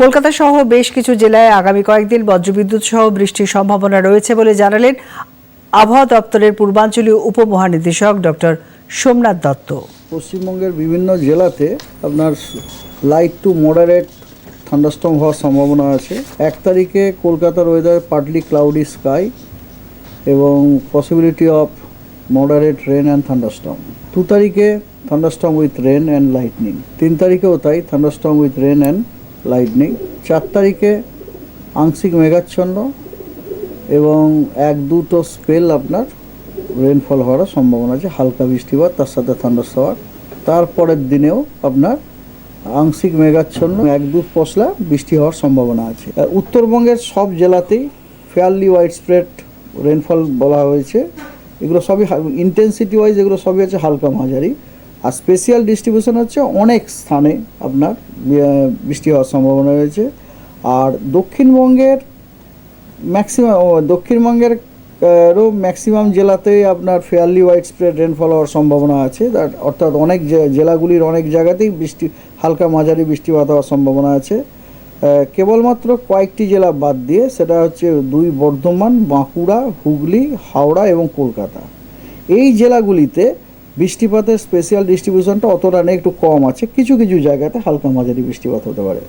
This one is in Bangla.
কলকাতা সহ বেশ কিছু জেলায় আগামী কয়েকদিন বজ্রবিদ্যুৎ সহ বৃষ্টির সম্ভাবনা রয়েছে বলে জানালেন আবহাওয়া দপ্তরের পূর্বাঞ্চলীয় উপমহানির্দেশক ডক্টর সোমনাথ দত্ত। পশ্চিমবঙ্গের বিভিন্ন জেলাতে আপনার লাইট টু মডারেট থান্ডারস্টর্ম হওয়ার সম্ভাবনা আছে। এক তারিখে কলকাতার ওয়েদার পার্টলি ক্লাউডি স্কাই এবং possibility of moderate rain and thunderstorm দু তারিখে thunderstorm with rain and lightning তিন তারিখেও তাই thunderstorm with rain and lightning চার তারিখে আংশিক মেঘাচ্ছন্ন এবং এক দুটো স্পেল আপনার রেনফল হওয়ার সম্ভাবনা আছে, হালকা বৃষ্টিপাত তার সাথে থান্ডার হওয়ার তারপরের দিনেও আপনার আংশিক মেঘাচ্ছন্ন, এক দু পশলা বৃষ্টি হওয়ার সম্ভাবনা আছে। উত্তরবঙ্গের সব জেলাতেই ফেয়ারলি ওয়াইড স্প্রেড রেনফল বলা হয়েছে। এগুলো সবই ইন্টেন্সিটি ওয়াইজ এগুলো সবই আছে হালকা মাঝারি। আর স্পেশিয়াল ডিস্ট্রিবিউশন হচ্ছে অনেক স্থানে আপনার বৃষ্টি হওয়ার সম্ভাবনা রয়েছে। আর দক্ষিণবঙ্গের ম্যাক্সিমাম দক্ষিণবঙ্গের, আরও ম্যাক্সিমাম জেলাতেই আপনার ফেয়ারলি ওয়াইড স্প্রেড রেনফল হওয়ার সম্ভাবনা আছে। অর্থাৎ অনেক জেলাগুলির অনেক জায়গাতেই বৃষ্টি, হালকা মাঝারি বৃষ্টিপাত হওয়ার সম্ভাবনা আছে। কেবলমাত্র কয়েকটি জেলা বাদ দিয়ে সেটা হচ্ছে দুই বর্ধমান, বাঁকুড়া, হুগলি, হাওড়া এবং কলকাতা। এই জেলাগুলিতে বৃষ্টিপাতের স্পেশাল ডিস্ট্রিবিউশনটা অতটা নেই, একটু কম আছে। কিছু কিছু জায়গাতে হালকা মাঝারি বৃষ্টিপাত হতে পারে।